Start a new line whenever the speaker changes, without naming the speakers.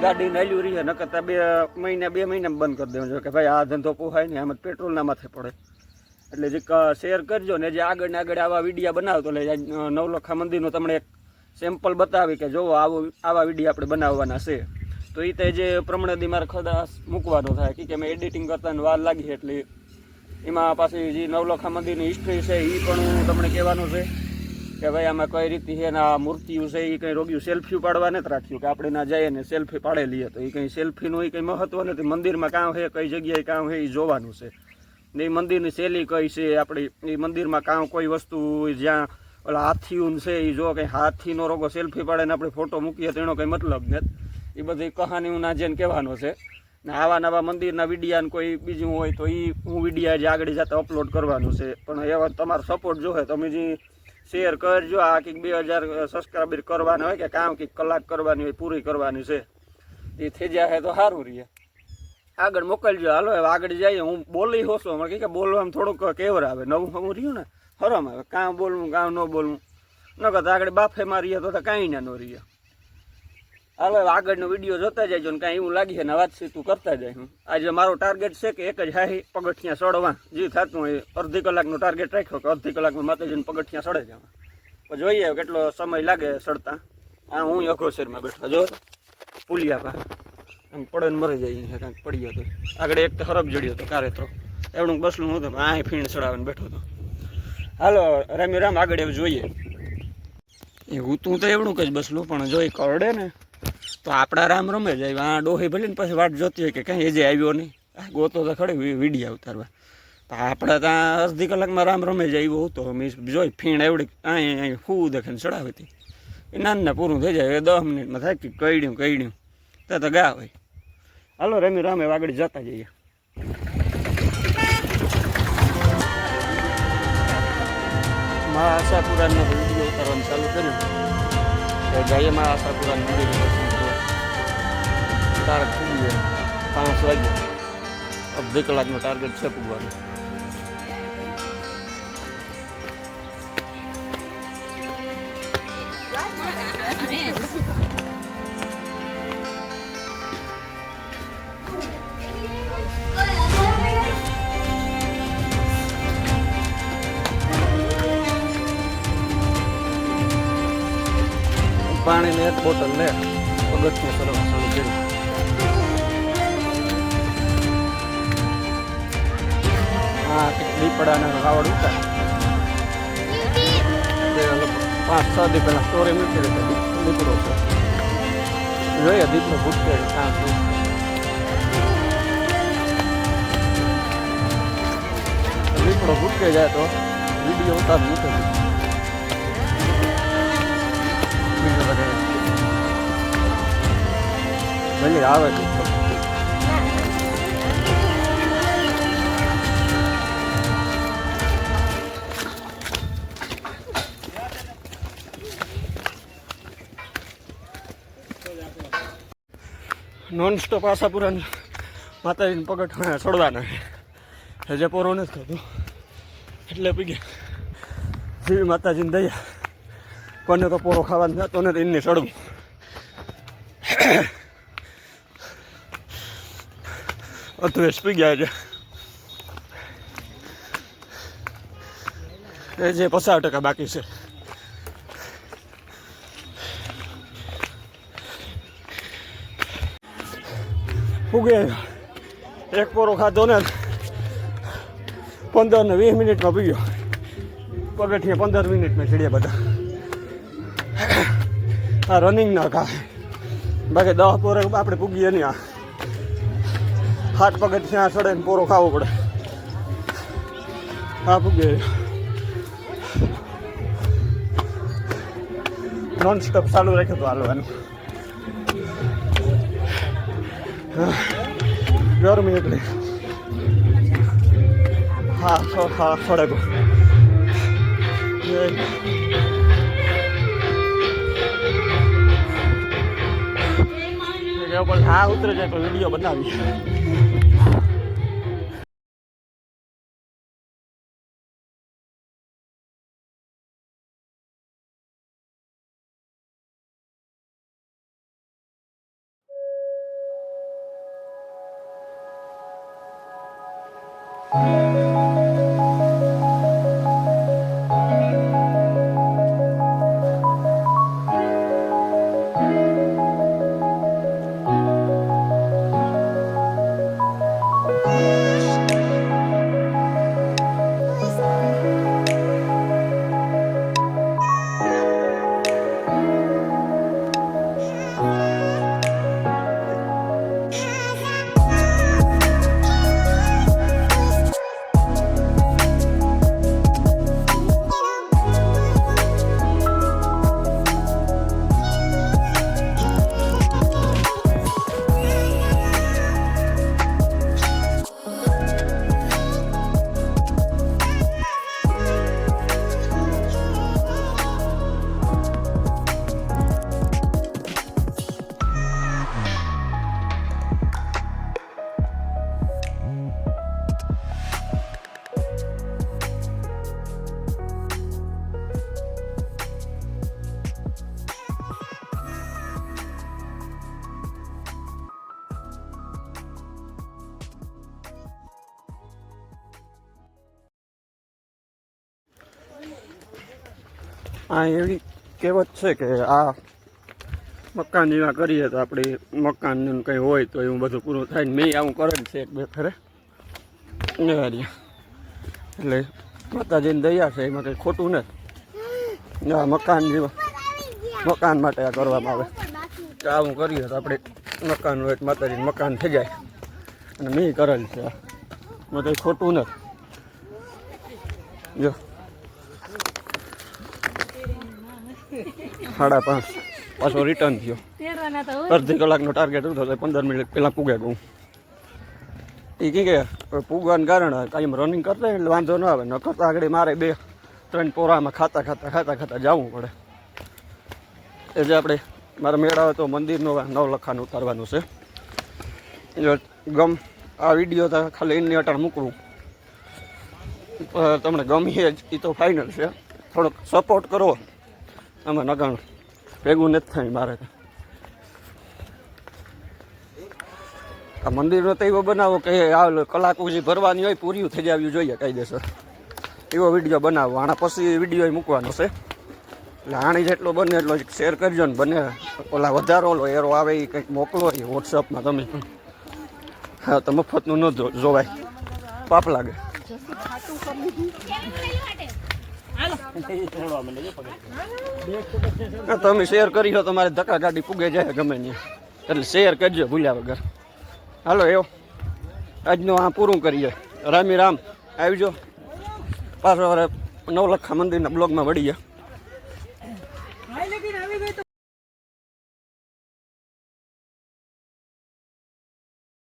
કરતાં બે મહિને બે મહિને બંધ કરી દેવું જોઈએ કે ભાઈ આ ધંધો પોહાય ને આમ પેટ્રોલના માથે પડે. એટલે જે શેર કરજો ને જે આગળ ને આગળ આવા વિડીયા બનાવતો એટલે નવલખા મંદિરનો તમને એક સેમ્પલ બતાવી કે જો આવો, આવા વીડિયો આપણે બનાવવાના છે. તો એ તે જે પ્રમાણે મારે ખદાસ મૂકવાનો થાય, કે મેં એડિટિંગ કરતા વાર લાગી એટલે એમાં પાછી જે નવલખા મંદિરની હિસ્ટ્રી છે એ પણ હું તમને કહેવાનું છે. કે ભાઈ આમાં કઈ રીતે છે ને આ મૂર્તિઓ છે એ કંઈ રોગ્યું સેલ્ફી પાડવા નથી રાખ્યું, કે આપણે ના જઈએ ને સેલ્ફી પાડે લઈએ તો એ કંઈ સેલ્ફીનું એ કંઈ મહત્વ નથી. મંદિરમાં કામ છે કઈ જગ્યાએ કામ છે એ જોવાનું છે. ને એ મંદિરની શૈલી કઈ છે, આપણી એ મંદિરમાં કામ કોઈ વસ્તુ જ્યાં ઓલા હાથીઓન છે એ જો કંઈ હાથીનો રોગો સેલ્ફી પાડે ને આપણે ફોટો મૂકીએ, તો એનો કંઈ મતલબ નથી. એ બધી કહાનીઓના જેને કહેવાનો છે. ને આવા નવા મંદિરના વિડીયાને કોઈ બીજું હોય, તો એ હું વિડીયા જે આગળ જતા અપલોડ કરવાનું છે. પણ એવા તમારો સપોર્ટ જોવે તમે જે શેર કરજો. આ કંઈક બે હજાર સબસ્ક્રાઈબર કરવાના હોય કે કામ કંઈક કલાક કરવાની હોય, પૂરી કરવાની છે. એ થઈ જાય તો સારું રહે. આગળ મોકલજો. હાલો, હવે આગળ જઈએ. હું બોલી હોશો મને કે બોલવામાં થોડુંક કેવર આવે. નવું નવું રહ્યું ને? હરમ આવે. કાં બોલવું, કાં ન બોલવું. ન કરતા આગળ બાફે મારીએ તો કાંઈ ના ન રહીએ હવે આગળનો વીડિયો જોતા જજો ને કાંઈ એવું લાગે ને વાતચીત તું કરતા જાય હું. આજે મારો ટાર્ગેટ છે કે એક જ હાઈ પગથિયા સડવા જે થતું હોય અડધી કલાકનો ટાર્ગેટ રાખ્યો કે અડધી કલાકમાં માતાજીને પગથિયા સડે જવા. તો જોઈએ કેટલો સમય લાગે સડતા આ હું અઘોસરમાં બેઠો જો પુલિયા પા આમ પડે મરી જાય છે, કાંઈક પડ્યો તો. આગળ એક તો હરફ જડ્યો હતો કારે તો. એવડું બસલું હતું આ ફીણ સડાવીને બેઠો હતો હાલો, રામી રામ આગળ એવું જોઈએ. એ હું તું તો એવડું જ બસલું, પણ જોઈ કરડે ને તો આપણા રામ રમે જાય, આ ડોહી ભલે ને પછી વાટ જોતી હોય કે કાંઈ એજે આવ્યો નહીં. આ ગોતો તો ખડે વિડીયા ઉતારવા. તો આપણે ત્યાં અડધી કલાકમાં રામ રમે જાય એવો હતો. મેં જોઈ ફીણ એવડી અહીં અહીં ફૂ દેખે ચડાવી હતી એ નાનને પૂરું થઈ જાય, એ દસ મિનિટમાં થાય કે કઈડ્યું કઈડ્યું. તો તો ગા હોય. હાલો રમી, રામે વાગડી જતા જઈએ. મા આશાપુરાનો વીડિયો ઉતારવાનું ચાલુ કર્યું. જઈએ મા આશાપુરાનું મંદિર થઈ ગયા પાંચ વાગ્યા અડધી કલાકનો ટાર્ગેટ છે પૂગવાનું પાણીની એક બોટલ લે. પગથિયા કરવા ચાલુ કર્યું હા દીપડાના રાવડ ઉતાર. પાંચ, છ દી પહેલાં સ્ટોરી મૂકી હતી દીકરો છે. જોઈએ દીપડો ભૂટકે કામ છે દીપડો ભૂટકે જાય તો વીડિયો ઉતાર મૂકે બીજું બધે. ભલે, આવે દીપડો નોન સ્ટોપ આશાપુરા માતાજીને પગટ છોડવાના છે. હજે પોરો નથી થતું. એટલે પી ગયા જેવી માતાજીને દયા. કોને તો પોરો ખાવાનું થતો તો એને ચડવું અધવેશ પી ગયા છે એ જે પચાસ ટકા બાકી છે. ફૂગે એક પોરો ખાધો ને પંદર ને વીસ મિનિટમાં પીગ્યો. ગયો પંદર મિનિટમાં ચડ્યા બધા. આ રનિંગ ના ખા બાકી દસ પોરે આપણે પૂગીએ નહીં આ. હાથ પગથિયા ચડે ને પોરો ખાવો પડે. હા પૂગે નોન સ્ટોપ ચાલુ રાખ્યું હતું હાલવાનું. ગરમી એટલે હા હા સડકો હા ઉતરે જાય પણ વીડિયો બનાવી thank આ એવી કહેવત છે કે આ મકાન જેવા કરીએ તો આપણે મકાનનું કંઈ હોય તો એવું બધું પૂરું થાય ને મેં આવું કરેલ છે એક બે ફેરે એટલે માતાજીની દયા છે, એમાં કંઈ ખોટું નથી. આ મકાન જેવા મકાન માટે આ કરવામાં આવે. તો આવું કરીએ તો આપણે મકાન હોય માતાજીનું મકાન થઈ જાય. અને મેં કરેલ છે એમાં કંઈ ખોટું નથી. જો. સાડા પાંચ. પાછો રિટર્ન થયો. અડધી કલાકનો ટાર્ગેટ હતો તો પંદર મિનિટ પહેલાં પૂગે ગયું એ કી કે પૂગવાનું કારણ કાંઈ રનિંગ કરતા એટલે વાંધો ન આવે ન કરતા આગળ મારે બે ત્રણ પોરામાં ખાતા ખાતા ખાતા ખાતા જવું પડે. એટલે આપણે મારા મેળ આવે તો મંદિરનો નવલખાનું ઉતારવાનું છે. જો ગમ આ વીડિયો તો ખાલી એની અટાણ મૂકવું. તમને ગમીએ જ એ તો ફાઇનલ છે. થોડોક સપોર્ટ કરો. આમાં નગાણ. ભેગું નથી થાય મારે આ મંદિરનો તો એવો બનાવો કે આ કલાક જે ભરવાની હોય, પૂર્યું થઈ જવું જોઈએ કાયદેસર. એવો વીડિયો બનાવો. આના પછી વીડિયો મૂકવાનો છે. એટલે આણી જેટલો બને એટલો શેર કરજો ને બને. ઓલા વધારો ઓલો એરો આવે એ કંઈક મોકલો એ વોટ્સઅપમાં તમે. હા, તો મફતનું ન જોવાય. પાપ લાગે. તમે શેર કરી હો, તમારે ધક્કા ગાડી પૂગે જાય ગમે ત્યાં. એટલે શેર કરજો ભૂલ્યા વગર. હાલો, એવો. આજનું આ પૂરું કરીએ. રામી રામ. આવજો. પાછો નવલખા મંદિરના બ્લોગમાં વળીએ.